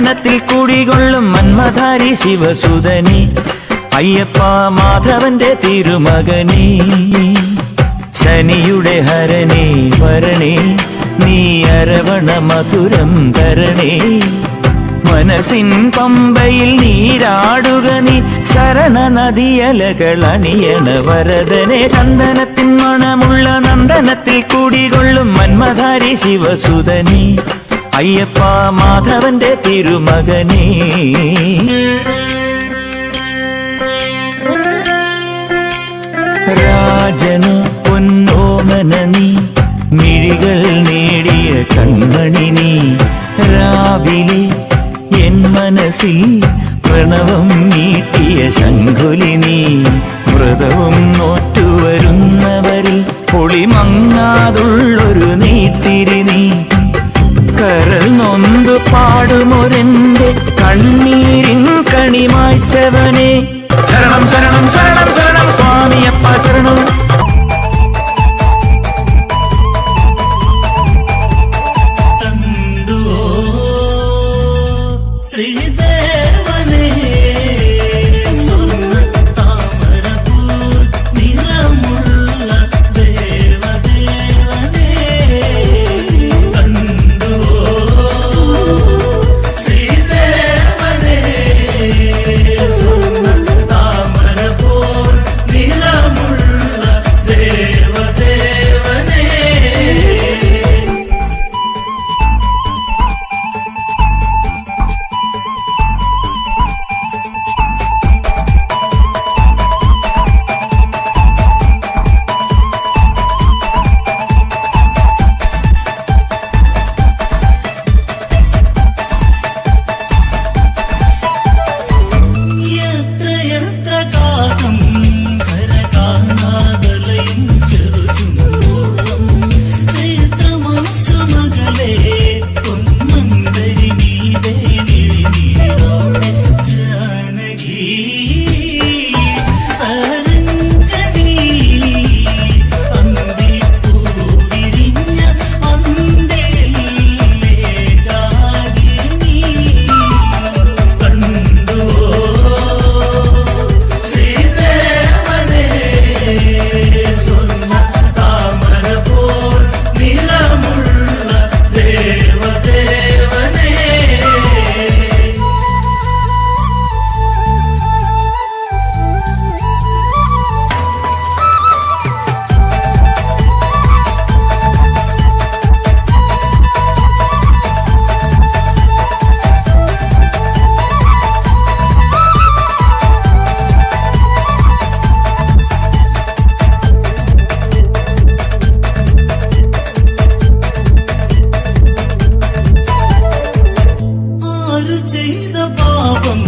ചന്ദനത്തിൽ കുടികൊള്ളും മന്മധാരി ശിവസുധനി അയ്യപ്പ മാധവന്റെ തിരുമകനീ. ശനിയുടെ ഹരണേ വരണേ നീ അരവണ മധുരം തരണേ മനസ്സിൻ പമ്പയിൽ നീരാടുക നീ. ശരണ നദിയലകൾ അണിയണ വരദനെ. ചന്ദനത്തിൻ മണമുള്ള നന്ദനത്തിൽ കുടികൊള്ളും മന്മധാരി ശിവസുതനി. അയ്യപ്പ മാധവന്റെ തിരുമകനേ. രാജനു പൊന്നോമന മിഴികൾ നേടിയ കൺമണി നീ. രാവിലെ എൻ മനസ്സിൽ പ്രണവം നീട്ടിയ ശങ്കുലി നീ. വ്രതവും നോറ്റുവരുന്നവരിൽ കണിമായ്ച്ചവനെ ശരണം ശരണം ശരണം ശരണം സ്വാമിയപ്പ ശരണം. പാപം